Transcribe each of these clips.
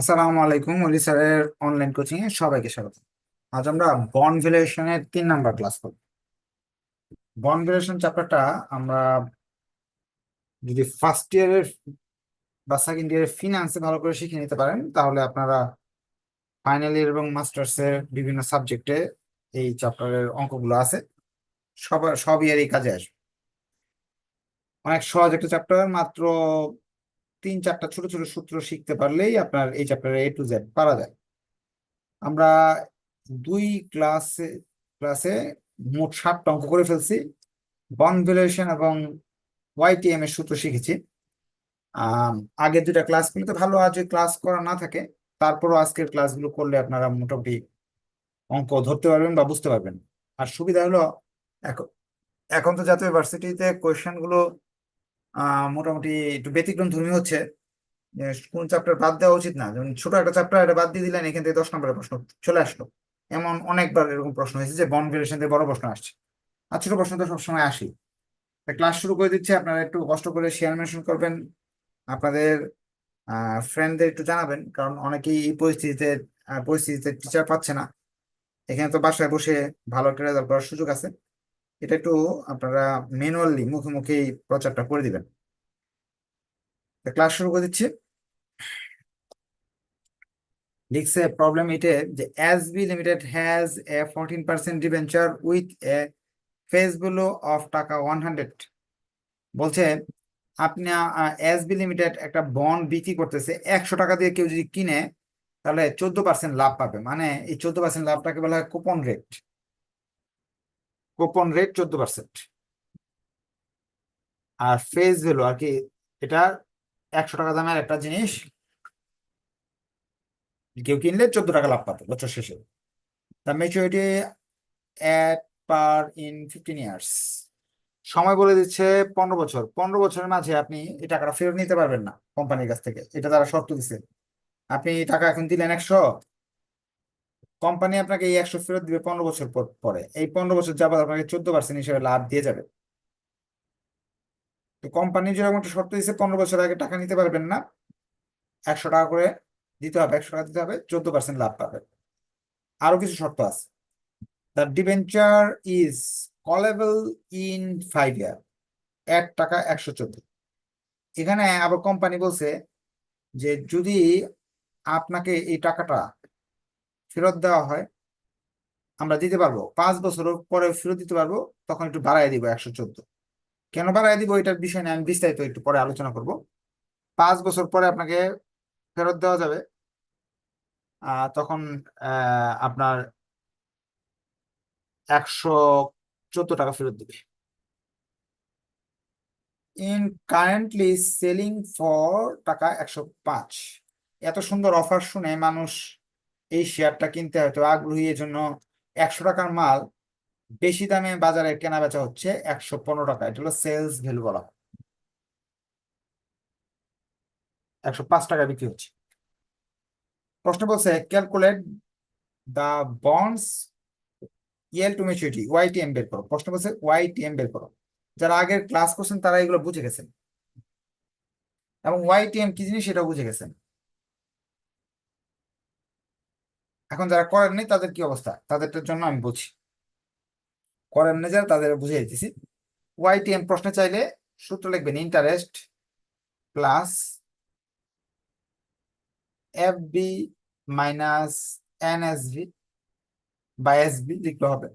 আসসালামু আলাইকুম অলি স্যারের অনলাইন কোচিং এ সবাইকে স্বাগত। আজ আমরা বন্ড ভ্যালুয়েশনের তিন নাম্বার ক্লাস করব। বন্ড ভ্যালুয়েশন চ্যাপ্টারটা আমরা যদি ফার্স্ট ইয়ারের বা সেকেন্ড ইয়ারের ফিনান্সে ভালো করে শিখে নিতে পারেন, তাহলে আপনারা ফাইনাল ইয়ার এবং মাস্টার্স এর বিভিন্ন সাবজেক্টে এই চ্যাপ্টারের অঙ্কগুলো আছে, সব সব ইয়ারই কাজে আসবে। অনেক সহজ একটা চ্যাপ্টার মাত্র তিন চারটা ছোট ছোট সূত্র শিখতে পারলেই আপনার এই চ্যাপ্টারে এ টু জেড পারা যায়। আমরা দুই ক্লাসে ক্লাসে মোট সাতটা অঙ্ক করে ফেলছি। বন্ড ভ্যালুয়েশন এবং ওয়াইটিএম এর সূত্র শিখেছি। আগের দুটা ক্লাসগুলোতে ভালো আজ ক্লাস করা না থাকে। তারপরও আজকের ক্লাসগুলো করলে আপনারা মোটামুটি অঙ্ক ধরতে পারবেন বা বুঝতে পারবেন। আর সুবিধা হলো, এখন এখন তো জাতীয় ভার্সিটিতে কোয়েশ্চেনগুলো আহ মোটামুটি একটু ব্যতিক্রম ধর্মী হচ্ছে। কোন চ্যাপ্টার বাদ দেওয়া উচিত না। যেমন ছোট একটা চ্যাপ্টার এটা বাদ দিয়ে দিলেন, এখান থেকে দশ নম্বরের প্রশ্ন চলে আসলো। এমন অনেকবার এরকম প্রশ্ন হয়েছে যে বন ভ্যালুয়েশন থেকে বড় প্রশ্ন আসছে। আর ছোট প্রশ্ন তো সবসময় আসি। ক্লাস শুরু করে দিচ্ছে, আপনারা একটু কষ্ট করে শেয়ার মেনশন করবেন। আপনাদের ফ্রেন্ডদের একটু জানাবেন, কারণ অনেকেই এই পরিস্থিতিতে পরিস্থিতিতে টিচার পাচ্ছে না। এখানে তো বাসায় বসে ভালো একটা রেজাল্ট করার সুযোগ আছে। এটা একটু আপনারা ম্যানুয়ালি মুখে মুখেই প্রচারটা করে দিবেন। ক্লাস শুরু করে দিচ্ছি। লিখছে প্রবলেম এটা যে S B limited has a fourteen percent debenture with a face value of টাকা ওয়ান হান্ড্রেড বলছে, আপনি এস বি লিমিটেড একটা বন্ড বিক্রি করতেছে, একশো টাকা দিয়ে কেউ যদি কিনে, তাহলে চোদ্দ পার্সেন্ট লাভ পাবে। মানে এই চোদ্দ পার্সেন্ট লাভটাকে বলা হয় কুপন রেট কুপন রেট চোদ্দ পার্সেন্ট আর ফেস ভ্যালু আর কি, এটা একশো টাকা দামের একটা জিনিস, কেউ কিনলে চোদ্দ টাকা লাভ পাবে বছর শেষে। The maturity at par in fifteen years সময় বলে দিচ্ছে পনেরো বছর। পনেরো বছরের মাঝে আপনি এই টাকাটা ফেরত নিতে পারবেন না কোম্পানির কাছ থেকে। এটা তারা শর্ত দিচ্ছে আপনি টাকা এখন দিলেন একশো কোম্পানি আপনাকে এই একশো ফেরত দিবে পনেরো বছর পর এই পনেরো বছর যাবত আপনাকে চোদ্দ পার্সেন্ট হিসেবে লাভ দিয়ে যাবে। তো কোম্পানি যেরকম একটা শর্ত দিচ্ছে পনেরো বছর আগে টাকা নিতে পারবেন না। একশো টাকা করে দিতে হবে, একশো টাকা দিতে হবে, চোদ্দ পার্সেন্ট লাভ পাবেন আরও কিছু শর্ত আছে। The debenture is callable in five year এক টাকা একশো চোদ্দ। এখানে আবার কোম্পানি বলছে যে যদি আপনাকে এই টাকাটা ফেরত দেওয়া হয়, আমরা দিতে পারব। পাঁচ বছর পরে ফেরত দিতে পারব, তখন একটু বাড়াই দিব একশো চোদ্দ। কেন বাড়াই দিব এটার বিষয় নিয়ে আমি বিস্তারিত একটু পরে আলোচনা করব। পাঁচ বছর পরে আপনাকে ফেরত দেওয়া যাবে। তখন আপনার একশো চোদ্দ টাকা ফেরত দিবে। ইন কারেন্টলি সেলিং ফর টাকা একশো পাঁচ। এত সুন্দর অফার শুনে মানুষ এই শেয়ারটা কিনতে হয়তো আগ্রহী এর জন্য একশো টাকার মাল বেশি দামে বাজারে কেনা বেচা হচ্ছে একশো পনেরো টাকা। এটা হলো সেলস ভ্যালু বলা হয়। একশো পাঁচ টাকা বিক্রি হচ্ছে। প্রশ্ন বলছে calculate the bonds yield to maturity YTM বের করো। প্রশ্ন বলছে ওয়াইটিএম বের করো। যারা আগের ক্লাস করছেন তারা এগুলো বুঝে গেছেন। এবং ওয়াইটিএম কি জিনিস সেটা বুঝে গেছেন। এখন যারা করেননি তাদের কি অবস্থা? তাদেরটার জন্য আমি বলছি। করেন না যারা, তাদের বুঝে দিতেছি। ওয়াইটিএম প্রশ্নে চাইলে সূত্র লিখবেন interest plus F B minus NSV by SB লিখতে হবে।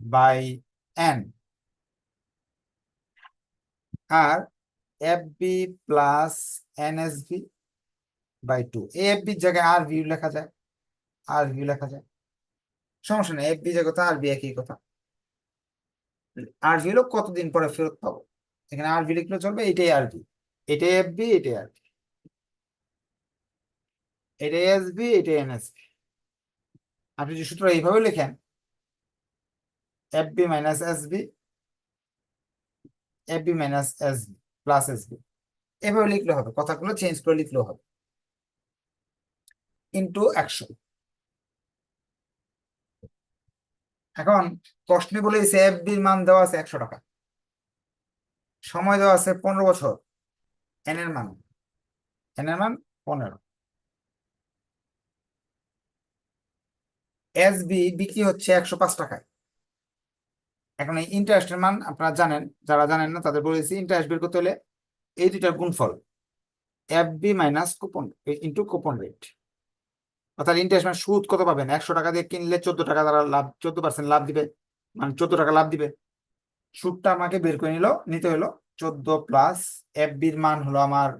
By N R F B plus NSV by two F বির জায়গায় আর ভিউ লেখা যায়। আর ভিউ লেখা যায়? সমস্যা নেই এফ বি যে কথা, আর বি একই কথা। আর ভি হলো কতদিন পরে ফেরত পাবো? এখানে আর ভি লিখলে চলবে, এটাই আর ভি এটাই এফ বি এটাই আর ভি এটাই এস বি এটাই এনএসবি আপনি যদি সূত্র এইভাবে লেখেন F B minus S B F B minus S B plus S B এভাবে লিখলে হবে, কথাগুলো চেঞ্জ করে লিখলেও হবে। ইন্টু একশো এখন প্রশ্নে বলে দিয়েছে এফ বির মান দেওয়া আছে একশো টাকা। সময় দেওয়া আছে পনেরো বছর। এন এর মান। এন এর মান পনেরো। এস বি বিক্রি হচ্ছে একশো পাঁচ টাকায়। এখন এই ইন্টারেস্টের মান আপনারা জানেন, যারা জানেন না তাদের বলেছি ইন্টারেস্ট বের করতে হলে এই দুটার গুণফল F B minus coupon into coupon rate অর্থাৎ ইন্টারেস্ট মানে সুদ কত পাবেন? একশো টাকা দিয়ে কিনলে চোদ্দ টাকা তারা লাভ, চোদ্দ পার্সেন্ট লাভ দিবে। মানে চোদ্দ টাকা লাভ দিবে। সুদটা আমাকে বের করে নিল, নিতে হলো চোদ্দ প্লাস এফ বির মান হলো আমার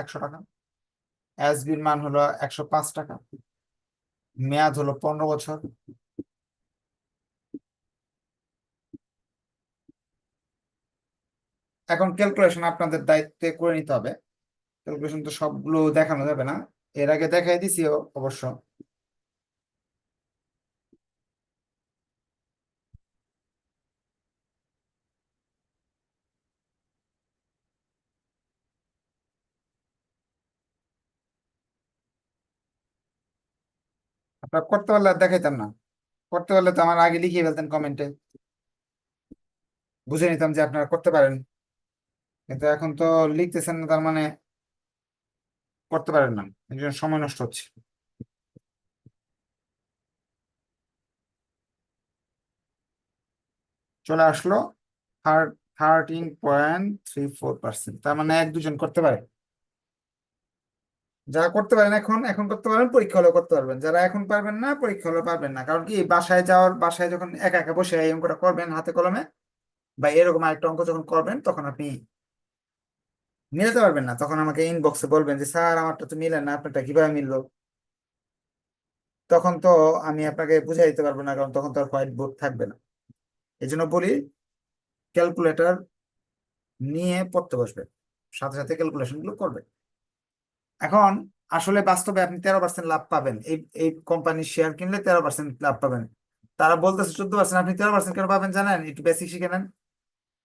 একশো টাকা। এস বির মান হলো একশো পাঁচ টাকা। মেয়াদ হলো পনেরো বছর। এখন ক্যালকুলেশন আপনাদের দায়িত্বে করে নিতে হবে। ক্যালকুলেশন তো সবগুলো দেখানো যাবে না। এর আগে দেখাই দিছি অবশ্য। আপনারা করতে পারলে আর দেখাইতাম না। করতে পারলে তো আমার আগে লিখিয়ে ফেলতেন কমেন্টে। বুঝে নিতাম যে আপনারা করতে পারেন। কিন্তু এখন তো লিখতেছেন না তার মানে করতে পারেন না। সময় নষ্ট হচ্ছে। চলে আসলো thirteen point three four percent তার মানে এক দুজন করতে পারে। যারা করতে পারেন এখন এখন করতে পারবেন, পরীক্ষা হলেও করতে পারবেন। যারা এখন পারবেন না, পরীক্ষা হলেও পারবেন না। কারণ কি, বাসায় যাওয়ার, বাসায় যখন একা একা বসে এই অঙ্কটা করবেন হাতে কলমে, বা এরকম আরেকটা অঙ্ক যখন করবেন, তখন আপনি মিলাতে পারবেন না। তখন আমাকে ইনবক্সে বলবেন যে, স্যার, আমারটা তো মিলে না, আপনারটা কীভাবে মিললো? তখন তো আমি আপনাকে বুঝাই দিতে পারব না, কারণ তখন তো আর হোয়াইট বোর্ড থাকবে না। এই জন্য বলি, ক্যালকুলেটর নিয়ে পড়তে বসবেন। সাথে সাথে ক্যালকুলেশনগুলো করবেন। এখন, আসলে বাস্তবে আপনি তেরো পার্সেন্ট লাভ পাবেন। এই এই কোম্পানির শেয়ার কিনলে তেরো পার্সেন্ট লাভ পাবেন। তারা বলতেছে, চোদ্দ পার্সেন্ট আপনি তেরো পার্সেন্ট কেন পাবেন? জানেন? একটু বেসিক শিখে নেন।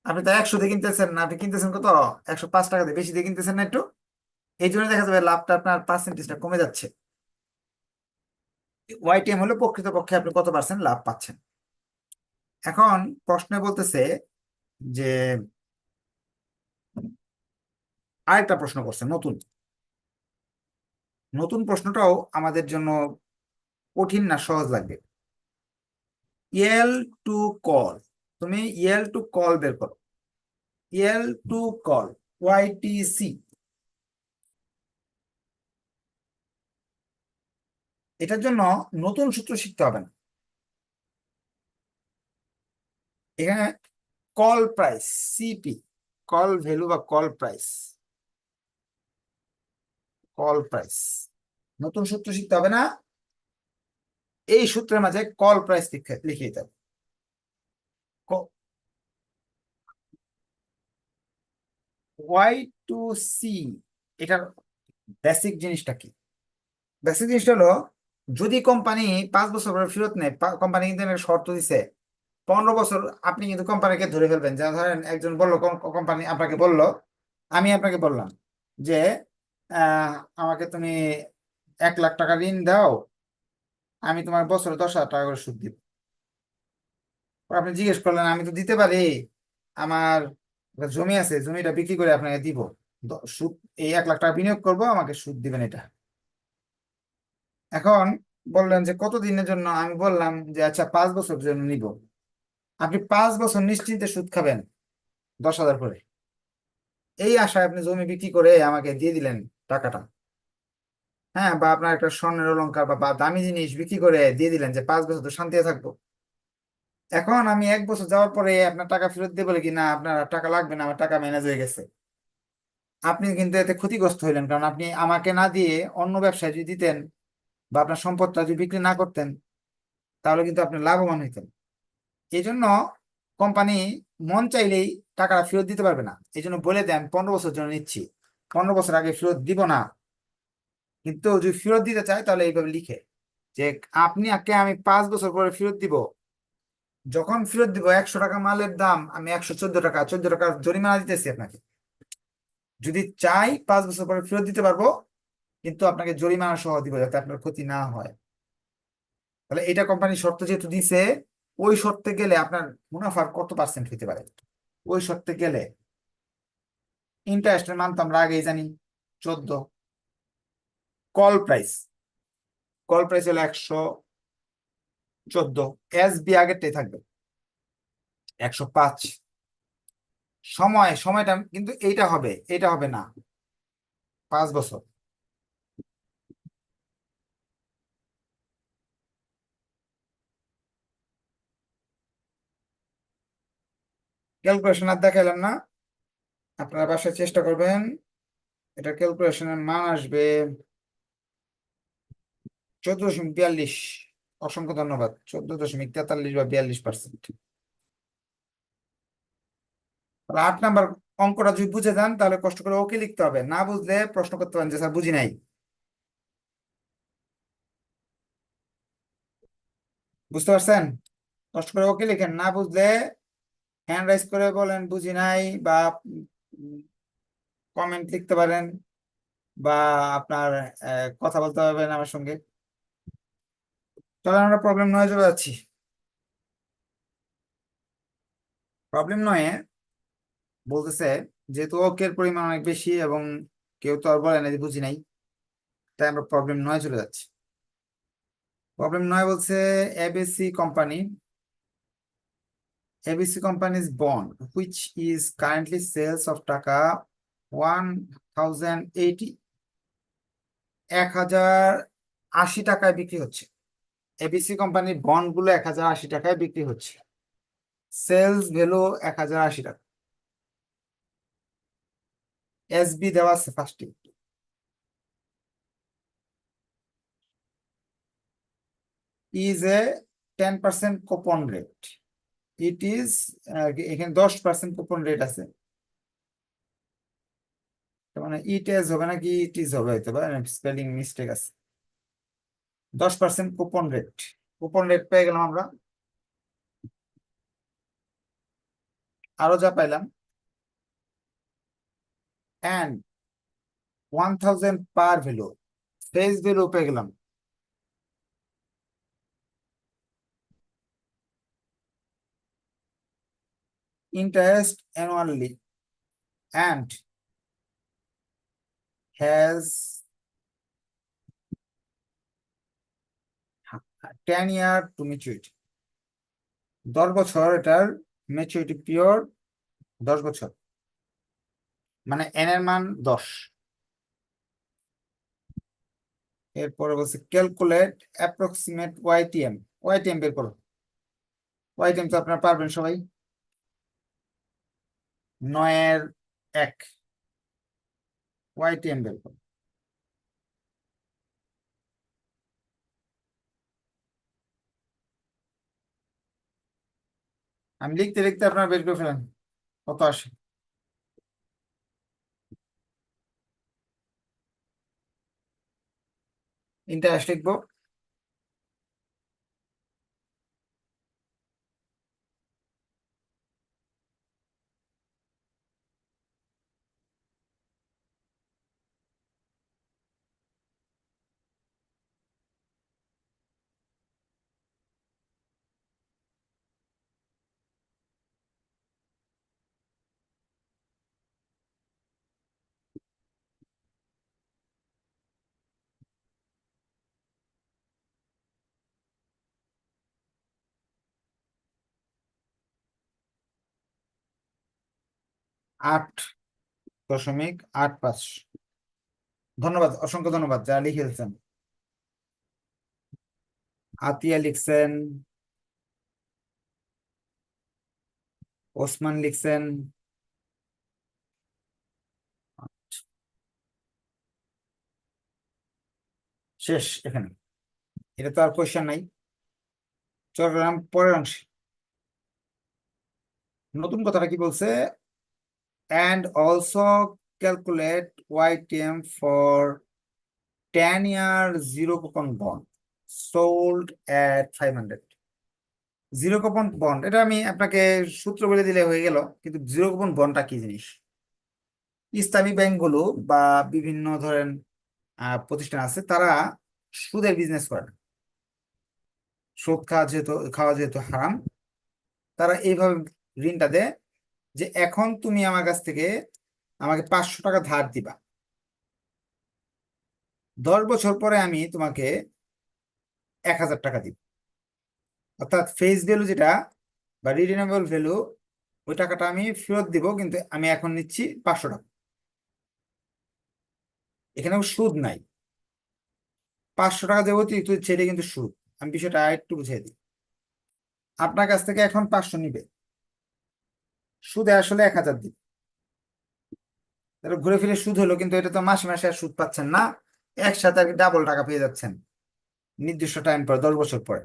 আপনি তো একশো দিয়ে কিনতেছেন না, আপনি কিনতেছেন কত? একশো পাঁচ টাকা দিয়ে, বেশি দিয়ে কিনতেছেন না একটু? এই জন্য দেখা যাবে লাভটা আপনার পার্সেন্টেজটা কমে যাচ্ছে। ওয়াইটিএম হলো প্রকৃতপক্ষে আপনি কত পার্সেন্ট লাভ পাচ্ছেন। এখন প্রশ্নে বলতেছে যে আরেকটা প্রশ্ন করছে নতুন। নতুন প্রশ্নটাও আমাদের জন্য কঠিন না সহজ লাগবে ইয়েল টু কল তুমি ইয়েল টু কল বের করো। ইয়েল টু কল ওয়াইটিসি এটার জন্য নতুন সূত্র শিখতে হবে না। এখানে call price CP call value বা কল প্রাইস কল প্রাইস নতুন সূত্র শিখতে হবে না। এই সূত্রের মাঝে কল প্রাইস লিখে লিখে দিতে হবে। ওয়াই টু সি এটার বেসিক জিনিসটা কি? বেসিক জিনিসটা হলো, যদি কোম্পানি পাঁচ বছর পরে ফেরত নেয় কোম্পানি কিন্তু শর্ত দিছে, পনেরো বছর আপনি কিন্তু কোম্পানিকে ধরে ফেলবেন। যেমন ধরেন একজন বলল কোম্পানি আপনাকে বলল, আমি আপনাকে বললাম যে আমাকে তুমি এক লাখ টাকা ঋণ দাও, আমি তোমার বছরে দশ হাজার টাকা করে সুদ দিব। আপনি জিজ্ঞেস করলেন, আমি তো দিতে পারি, আমার জমি আছে, জমিটা বিক্রি করে আপনাকে দিব। সুদ, এই এক লাখ টাকা বিনিয়োগ করব, আমাকে সুদ দিবেন এটা। এখন বললেন যে কত দিনের জন্য? আমি বললাম যে আচ্ছা পাঁচ বছর জন্য নিব। আপনি পাঁচ বছর নিশ্চিন্তে সুদ খাবেন, দশ হাজার করে। এই আশায় আপনি জমি বিক্রি করে আমাকে দিয়ে দিলেন টাকাটা। হ্যাঁ বা আপনার একটা স্বর্ণের অলংকার বা বা দামি জিনিস বিক্রি করে দিয়ে দিলেন যে পাঁচ বছর তো শান্তিতে থাকব। এখন আমি এক বছর যাওয়ার পরে আপনার টাকা ফেরত দিয়ে বলে কি না, আপনার টাকা লাগবে না, আমার টাকা ম্যানেজ হয়ে গেছে। আপনি কিন্তু এতে ক্ষতিগ্রস্ত হইলেন, কারণ আপনি আমাকে না দিয়ে অন্য ব্যবসায় যদি দিতেন বা আপনার সম্পদটা যদি বিক্রি না করতেন, তাহলে কিন্তু আপনি লাভবান হইতেন। এই জন্য কোম্পানি মন চাইলেই টাকাটা ফেরত দিতে পারবে না। এই জন্য বলে দেন, পনেরো বছর জন্য নিচ্ছি। পনেরো বছর আগে ফেরত দিব না। কিন্তু যদি ফেরত দিতে চায়, তাহলে এইভাবে লিখে যে, আপনি আগে আমি পাঁচ বছর পরে ফেরত দিব যখন ফেরত দিব একশো টাকা মালের দাম, আমি একশো চোদ্দ টাকা চোদ্দ টাকা জরিমানা দিতেছি আপনাকে। যদি চাই পাঁচ বছর পরে ফেরত দিতে পারব, কিন্তু আপনাকে জরিমানা সহ দিব যাতে আপনার ক্ষতি না হয়। তাহলে এটা কোম্পানির শর্ত যেহেতু দিছে, ওই শর্তে গেলে আপনার মুনাফার কত পার্সেন্ট হতে পারে? ওই শর্তে গেলে ইন্টারেস্টের মান তো আমরা আগেই জানি, চোদ্দ। কল প্রাইস কল প্রাইস হলো একশো চোদ্দ এস বি আগেরটাই থাকবে। একশো পাঁচ। সময়, সময়টা কিন্তু এইটা হবে এটা হবে না। পাঁচ বছর। ক্যালকুলেশন আর দেখাইলাম না। আপনারা বাসায় চেষ্টা করবেন। এটা ক্যালকুলেশনের মান আসবে চোদ্দ দশমিক বিয়াল্লিশ। অসংখ্য ধন্যবাদ। চোদ্দ দশমিক তেতাল্লিশ বা বিয়াল্লিশ পার্সেন্ট আট নাম্বার অঙ্কটা যদি বুঝে যান, তাহলে কষ্ট করে ওকে লিখতে হবে। না বুঝলে প্রশ্ন করতে পারেন যে, স্যার, বুঝি নাই। বুঝতে পারছেন? কষ্ট করে ওকে লিখেন। না বুঝলে হ্যান্ড রাইজ করে বলেন, বুঝি নাই, বা কমেন্ট লিখতে পারেন, বা আপনার কথা বলতে পারবেন আমার সঙ্গে। চলেন আমরা প্রবলেম নয় চলে যাচ্ছি। প্রবলেম নয়ে বলতেছে যেহেতু অঙ্কের পরিমাণ অনেক বেশি এবং কেউ তো আর বলে না বুঝি নাই, তাই আমরা প্রবলেম নয় চলে যাচ্ছি। প্রবলেম নয় বলছে ABC company bond which is currently sells of taka one thousand eighty এক হাজার আশি টাকায় বিক্রি হচ্ছে। এবিসি কোম্পানির বন্ডগুলো এক হাজার আশি টাকায় বিক্রি হচ্ছে। সেলস ভ্যালু এক হাজার আশি টাকা। এসবি দেওয়া আছে ফার্স্টে is a ten percent coupon rate it is এখানে দশ পার্সেন্ট কুপন রেট আছে। মানে ইট এজ হবে নাকি ইট ইজ হবে, হয়তো স্পেলিং মিস্টেক আছে। দশ percent coupon rate coupon rate পেয়ে গেলাম আমরা। আরও যা পাইলাম। And one thousand par value face value পেয়ে গেলাম। Interest annually and has 10 year to maturity. দশ বছর এটার ম্যাচুরিটি পিওর দশ বছর। মানে এন এর মান দশ। এরপরে বলছে ক্যালকুলেট অ্যাপ্রক্সিমেট ওয়াইটিএম ওয়াইটিএম বের করো। ওয়াইটিএম তো আপনারা পারবেন সবাই। নয়ের এক। ওয়াইটিএম বের করো। আমি লিখতে লিখতে আপনারা বের করে ফেলেন। কত আসে? ইন্টারেস্ট লিখব। আট দশমিক আট পাঁচ। ধন্যবাদ, অসংখ্য ধন্যবাদ, যারা লিখেছেন আতিয়া লিখছেন, ওসমান লিখছেন। শেষ এখানে। এটা তো আর কোয়েশ্চেন নাই। চল গেলাম পরের অংশে। নতুন কথাটা কি বলছে? And also calculate YTM for 10 year zero coupon bond sold at 500 zero coupon bond এটা আমি আপনাকে সূত্র বলে দিলে হয়ে গেল, কিন্তু জিরো কুপন বন্ডটা কি জিনিস? ইসলামী ব্যাংকগুলো বা বিভিন্ন ধরেন প্রতিষ্ঠান আছে, তারা সুদের বিজনেস করে না। সুদ খাওয়া যেহেতু খাওয়া যেহেতু হারাম, তারা এইভাবে ঋণটা দেয় যে এখন তুমি আমার কাছ থেকে আমাকে পাঁচশো টাকা ধার দিবা। দশ বছর পরে আমি তোমাকে এক হাজার টাকা দিব। অর্থাৎ ফেস ভ্যালু যেটা বা রিডিউনেবল ভ্যালু ওই টাকাটা আমি ফেরত দিব, কিন্তু আমি এখন নিচ্ছি পাঁচশো টাকা। এখানেও সুদ নাই। পাঁচশো টাকা দেবো অতিরিক্ত ছেড়ে কিন্তু সুদ। আমি বিষয়টা একটু বুঝিয়ে দিই। আপনার কাছ থেকে এখন পাঁচশো নিবে। সুদে আসলে এক হাজার দিবে। ঘুরে ফিরে সুদ হলো, কিন্তু এটা তো মাসে মাসে আর সুদ পাচ্ছেন না, একসাথে আর ডাবল টাকা পেয়ে যাচ্ছেন নির্দিষ্ট টাইম পরে, দশ বছর পরে।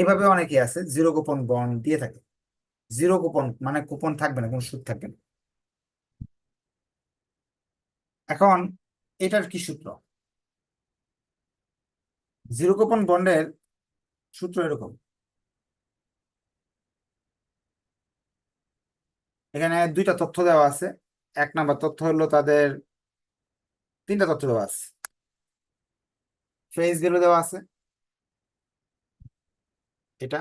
এভাবে অনেকে আছে জিরো কুপন বন্ড দিয়ে থাকে। জিরো কুপন মানে কুপন থাকবে না, কোনো সুদ থাকবে না। এখন এটার কি সূত্র? জিরো কুপন বন্ডের সূত্র এরকম। এখানে দুইটা তথ্য দেওয়া আছে। এক নাম্বার তথ্য হলো তাদের তিনটা তথ্য দেওয়া আছে। ফেস ভ্যালু দেওয়া আছে। এটা।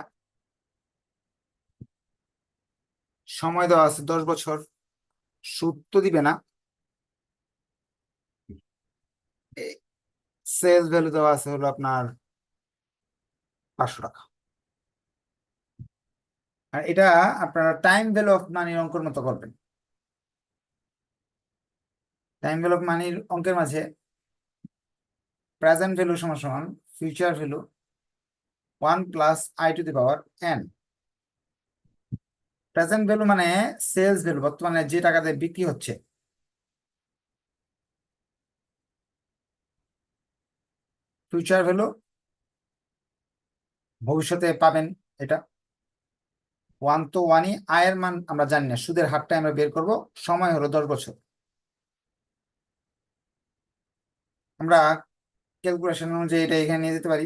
সময় দেওয়া আছে দশ বছর। সুদ তো দিবে না। সেলস ভ্যালু দেওয়া আছে হলো আপনার পাঁচশো টাকা। আর এটা আপনারা টাইম ভ্যালু অফ মানির অঙ্কের মতো করবেন। টাইম ভ্যালু অফ মানির অঙ্কের মাঝে প্রেজেন্ট ভ্যালু সমান সমান future value one plus I to the power N present value মানে সেলস ভ্যালু বর্তমানে যে টাকাতে বিক্রি হচ্ছে। ফিউচার ভ্যালু ভবিষ্যতে পাবেন এটা। ওয়ান তো ওয়ানই আয়ের মান আমরা জানি না, সুদের হারটা আমরা বের করব, সময় হলো দশ বছর। আমরা ক্যালকুলেশন অনুযায়ী এটা এখানে নিয়ে যেতে পারি।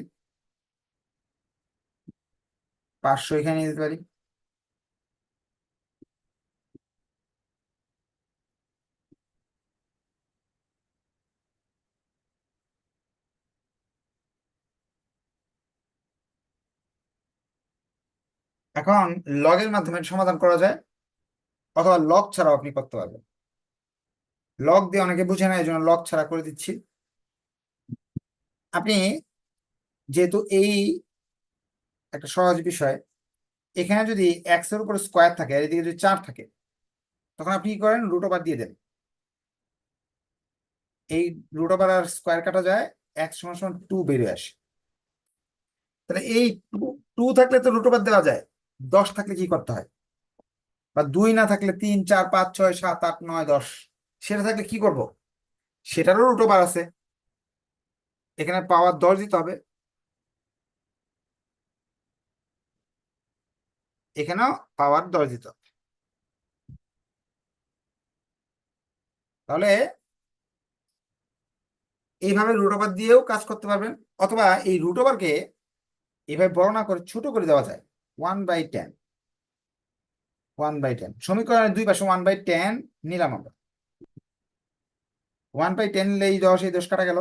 পাঁচশো এখানে নিয়ে যেতে পারি। এখন লগের মাধ্যমে সমাধান করা যায়, অথবা লগ ছাড়াও আপনি করতে পারবেন। লগ দিয়ে অনেকে বুঝে না এই জন্য লগ ছাড়া করে দিচ্ছি। আপনি যেহেতু এই একটা সহজ বিষয়, এখানে যদি এক্সের উপর স্কোয়ার থাকে, আর এদিকে যদি চার থাকে, তখন আপনি কি করেন? রুট ওভার দিয়ে দেন। এই রুট ওভার আর স্কোয়ার কাটা যায় এক্স সমান সমান টু বেরিয়ে আসে। তাহলে এই টু থাকলে তো রুট ওভার দেওয়া যায়। দশ থাকলে কি করতে হয়? বা দুই না থাকলে তিন, চার, পাঁচ, ছয়, সাত, আট, নয়, দশ, সেটা থাকলে কি করব? সেটারও রুট ওভার আছে। এখানে পাওয়ার দশ দিতে হবে। এখানেও পাওয়ার দশ দিতে হবে। তাহলে এইভাবে রুট ওভার দিয়েও কাজ করতে পারবেন। অথবা এই রুট ওভারকে এইভাবে বর্ণনা করে ছোট করে দেওয়া যায়। One by ten one by ten সমীকরণের দুই পাশে ওয়ান বাই টেন নিলাম আমরা। ওয়ান বাই টেন নিলে এই এই দশ কাটা গেল।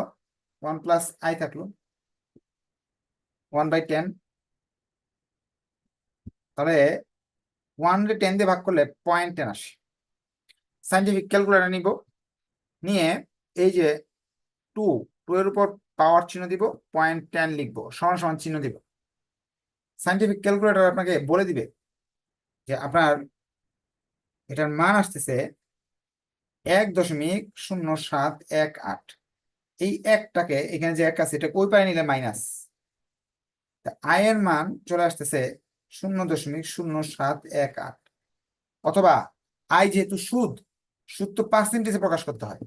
ওয়ান প্লাস আই থাকল। ওয়ান বাই টেন তাহলে ওয়ান টেন দিয়ে ভাগ করলে পয়েন্ট টেন আসে। সাইন্টিফিক ক্যালকুলেটার নিব। নিয়ে এই যে টু টু এর উপর পাওয়ার চিহ্ন দিব পয়েন্ট টেন লিখব, সমান সমান চিহ্ন দিব। সাইন্টিফিক ক্যালকুলেটর আপনাকে বলে দিবে যে আপনার এটার মান আসতেছে এক দশমিক শূন্য সাত এক আট। এই একটাকে এখানে যে এক আছে এটা ওই পায়ে নিলে মাইনাস আয়ের মান চলে আসতেছে শূন্য দশমিক শূন্য সাত এক আট। অথবা আয় যেহেতু সুদ সুদ তো পার্সেন্টেজে প্রকাশ করতে হয়।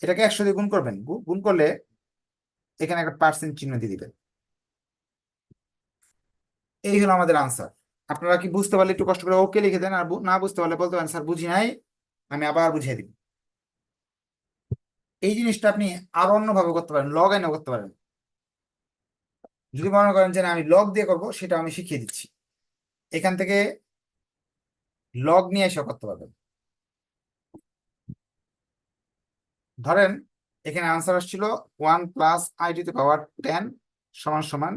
এটাকে একশো দিয়ে গুণ করবেন। গুণ করলে এখানে একটা পার্সেন্ট চিহ্ন দিয়ে দিবেন। এই হলো আমাদের আনসার আপনারা কি বুঝতে পারলে একটু কষ্ট করে ওকে লিখে দেন, আর না বুঝতে পারলে বলতে পারেন, স্যার, বুঝি নাই, আমি আবার বুঝিয়ে দিব। এই জিনিসটা আপনি আরও অন্যভাবে করতে পারেন লগ এনে করতে পারেন। যদি মনে করেন যে আমি লগ দিয়ে করব, সেটা আমি শিখিয়ে দিচ্ছি। এখান থেকে লগ নিয়ে এসে করতে পারবেন। ধরেন, এখানে আনসার আসছিল one plus I to power ten সমান সমান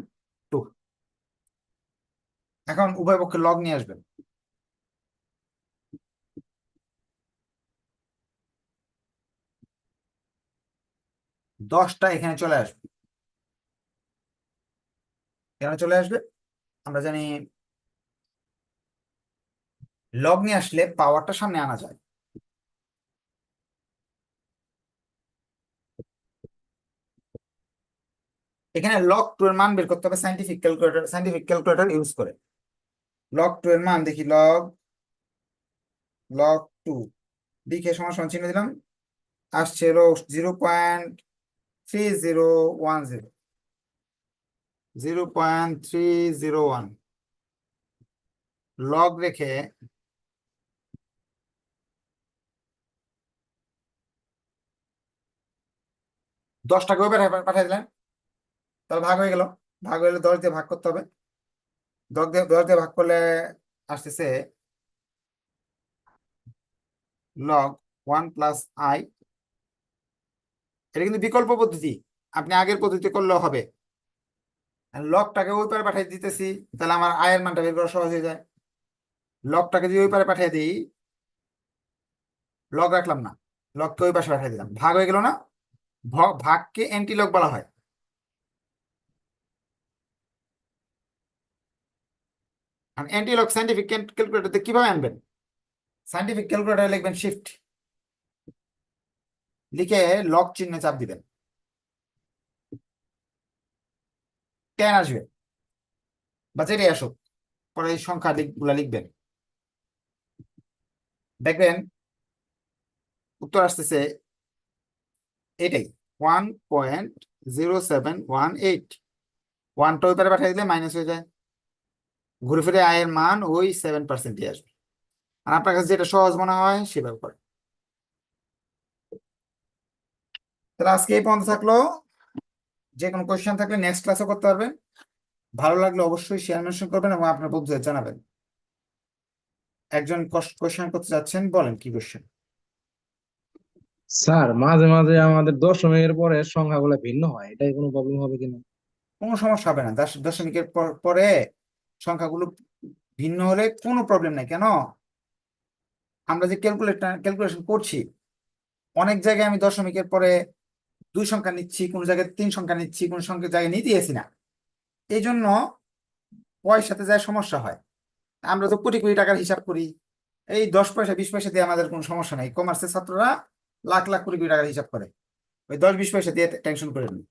এখন উভয় পক্ষে লগ নিয়ে আসবেন। দশটা এখানে চলে আসবে। এখানে চলে আসবে। আমরা জানি লগ নিয়ে আসলে পাওয়ারটা সামনে আনা যায়। এখানে লগ টু এর মান বের করতে হবে scientific calculator scientific calculator use করে। লগ টু এর মান দেখি লগ লগ টু দিকে সমান সমান চিহ্ন দিলাম, আসছে হলো zero point three zero one zero zero point three zero one log রেখে দশটাকে ওই পাঠিয়ে দিলেন তাহলে ভাগ হয়ে গেল। ভাগ হয়ে গেলে দশ দিয়ে ভাগ করতে হবে। দশ দিয়ে দশ দিয়ে ভাগ করলে আসতেছে লগ ওয়ান প্লাস আই এটা কিন্তু বিকল্প পদ্ধতি। আপনি আগের পদ্ধতি করলেও হবে। লগটাকে ওই পারে পাঠিয়ে দিতেছি, তাহলে আমার আয়ের মানটা বের করা সহজ হয়ে যায়। লগটাকে যদি ওই পারে পাঠিয়ে দিই লগ রাখলাম না লগকে ওই পাশে পাঠিয়ে দিলাম। ভাগ হয়ে গেল না? ভাগকে এন্টি লগ বলা হয়। আর লগ সাইন্টিফিক ক্যালকুলেটরতে কীভাবে আনবেন? সাইন্টিফিক ক্যালকুলেটরে লিখবেন শিফট লিখে লক চিহ্নে চাপ দিবেন। টেন আসবে। বা যেটাই আসুক। পরে এই সংখ্যা গুলা লিখবেন। দেখবেন, উত্তর আসতেছে এটাই। One point zero seven one eight ওয়ানটা ওই পাঠিয়ে দিলে মাইনাস হয়ে যায়। ঘুরে ফিরে আয়ের মান ওই সেভেন পার্সেন্টই আসবে। আর আপনার কাছে যেটা সহজ মনে হয় সেভাবে করে তাহলে আজকে এই পর্যন্ত থাকল। যে কোনো কোয়েশ্চেন থাকলে নেক্সট ক্লাসও করতে পারবেন। ভালো লাগলে অবশ্যই শেয়ার মেনশন করবেন এবং আপনার বন্ধুদের জানাবেন। একজন কোয়েশ্চেন করতে যাচ্ছেন বলেন কি কোয়েশ্চেন স্যার মাঝে মাঝে আমাদের দশমিকের পরে সংখ্যাগুলো ভিন্ন হয়। এটাই কোনো প্রবলেম হবে কিনা? কোনো সমস্যা হবে না। দশ দশমিকের পরে সংখ্যাগুলো ভিন্ন হলে কোনো প্রবলেম নাই, কেন? আমরা যে ক্যালকুলেটর ক্যালকুলেশন করছি, অনেক জায়গায় আমি দশমিকের পরে দুই সংখ্যা নিচ্ছি, কোন জায়গায় তিন সংখ্যা নিচ্ছি, কোন সংখ্যা জায়গায় নিতে আসি না। এই জন্য পয়সাতে যায় সমস্যা হয়। আমরা তো কোটি কোটি টাকার হিসাব করি, এই দশ পয়সা, বিশ পয়সা দিয়ে আমাদের কোনো সমস্যা নাই। কমার্সের ছাত্ররা লাখ লাখ কোটি কোটি টাকার হিসাব করে। ওই দশ, বিশ পয়সা দিয়ে টেনশন করে নিই